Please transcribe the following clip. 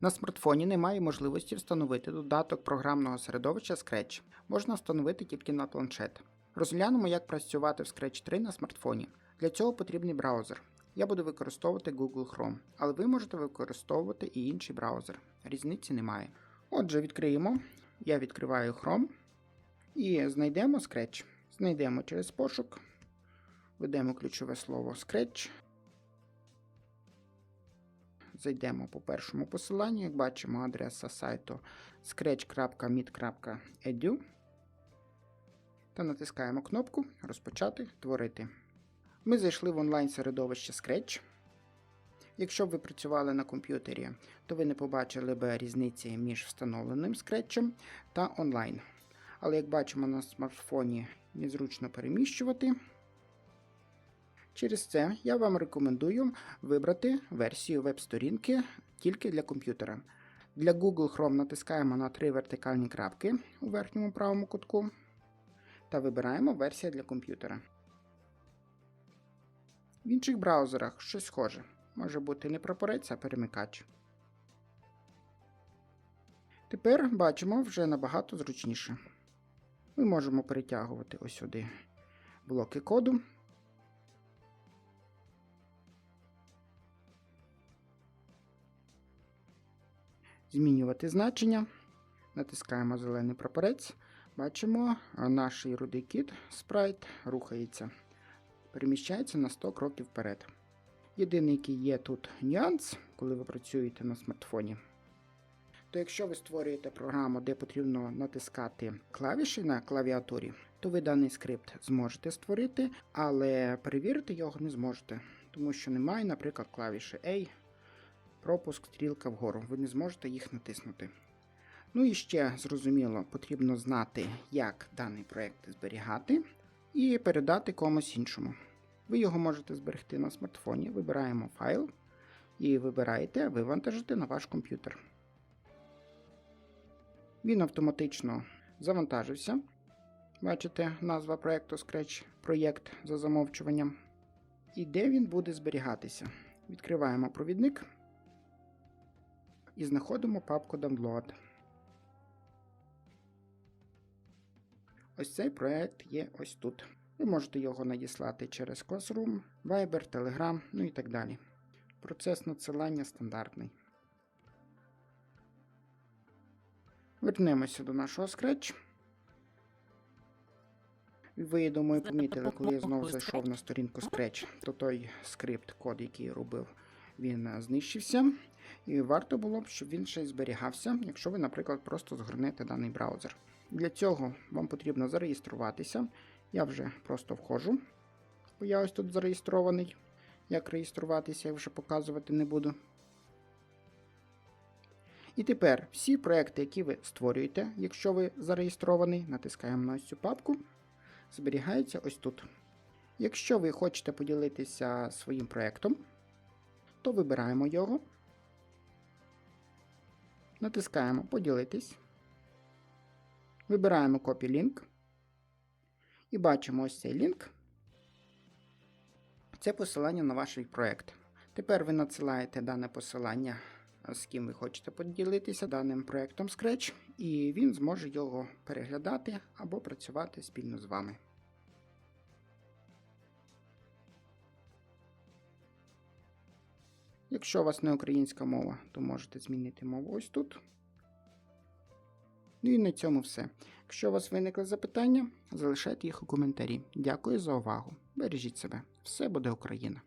На смартфоні немає можливості встановити додаток програмного середовища Scratch. Можна встановити тільки на планшет. Розглянемо, як працювати в Scratch 3 на смартфоні. Для цього потрібний браузер. Я буду використовувати Google Chrome, але ви можете використовувати і інший браузер. Різниці немає. Отже, відкриємо. Я відкриваю Chrome і знайдемо Scratch. Знайдемо через пошук. Введемо ключове слово Scratch. Зайдемо по першому посиланню, як бачимо, адреса сайту scratch.meet.edu та натискаємо кнопку Розпочати творити. Ми зайшли в онлайн середовище Scratch. Якщо б ви працювали на комп'ютері, то ви не побачили б різниці між встановленим Scratch та онлайн. Але як бачимо на смартфоні незручно переміщувати. Через це я вам рекомендую вибрати версію веб-сторінки тільки для комп'ютера. Для Google Chrome натискаємо на три вертикальні крапки у верхньому правому кутку та вибираємо версія для комп'ютера. В інших браузерах щось схоже. Може бути не прапорець, а перемикач. Тепер бачимо вже набагато зручніше. Ми можемо перетягувати ось сюди блоки коду. Змінювати значення. Натискаємо зелений прапорець. Бачимо, наш рудий кіт спрайт рухається, переміщається на 100 кроків вперед. Єдиний, який є тут нюанс, коли ви працюєте на смартфоні, то якщо ви створюєте програму, де потрібно натискати клавіші на клавіатурі, то ви даний скрипт зможете створити, але перевірити його не зможете, тому що немає, наприклад, клавіші A, пропуск, стрілка вгору. Ви не зможете їх натиснути. Ну і ще зрозуміло, потрібно знати, як даний проєкт зберігати і передати комусь іншому. Ви його можете зберегти на смартфоні, вибираємо файл і вибираєте вивантажити на ваш комп'ютер. Він автоматично завантажився. Бачите, назва проєкту Scratch проєкт за замовчуванням. І де він буде зберігатися. Відкриваємо провідник і знаходимо папку Download. Ось цей проєкт є ось тут. Ви можете його надіслати через Classroom, Viber, Telegram, ну і так далі. Процес надсилання стандартний. Вернемося до нашого Scratch. Ви, я думаю, помітили, коли я знову зайшов на сторінку Scratch, то той скрипт, код, який я робив, він е, знищився. І варто було б, щоб він ще зберігався, якщо ви, наприклад, просто згорнете даний браузер. Для цього вам потрібно зареєструватися. Я вже просто входжу, бо я ось тут зареєстрований. Як реєструватися, я вже показувати не буду. І тепер всі проекти, які ви створюєте, якщо ви зареєстрований, натискаємо на ось цю папку, зберігаються ось тут. Якщо ви хочете поділитися своїм проектом, то вибираємо його, натискаємо Поділитись. Вибираємо Copy Link. І бачимо ось цей лінк. Це посилання на ваш проєкт. Тепер ви надсилаєте дане посилання, з ким ви хочете поділитися даним проєктом Scratch, і він зможе його переглядати або працювати спільно з вами. Якщо у вас не українська мова, то можете змінити мову ось тут. Ну і на цьому все. Якщо у вас виникли запитання, залишайте їх у коментарі. Дякую за увагу. Бережіть себе. Все буде Україна!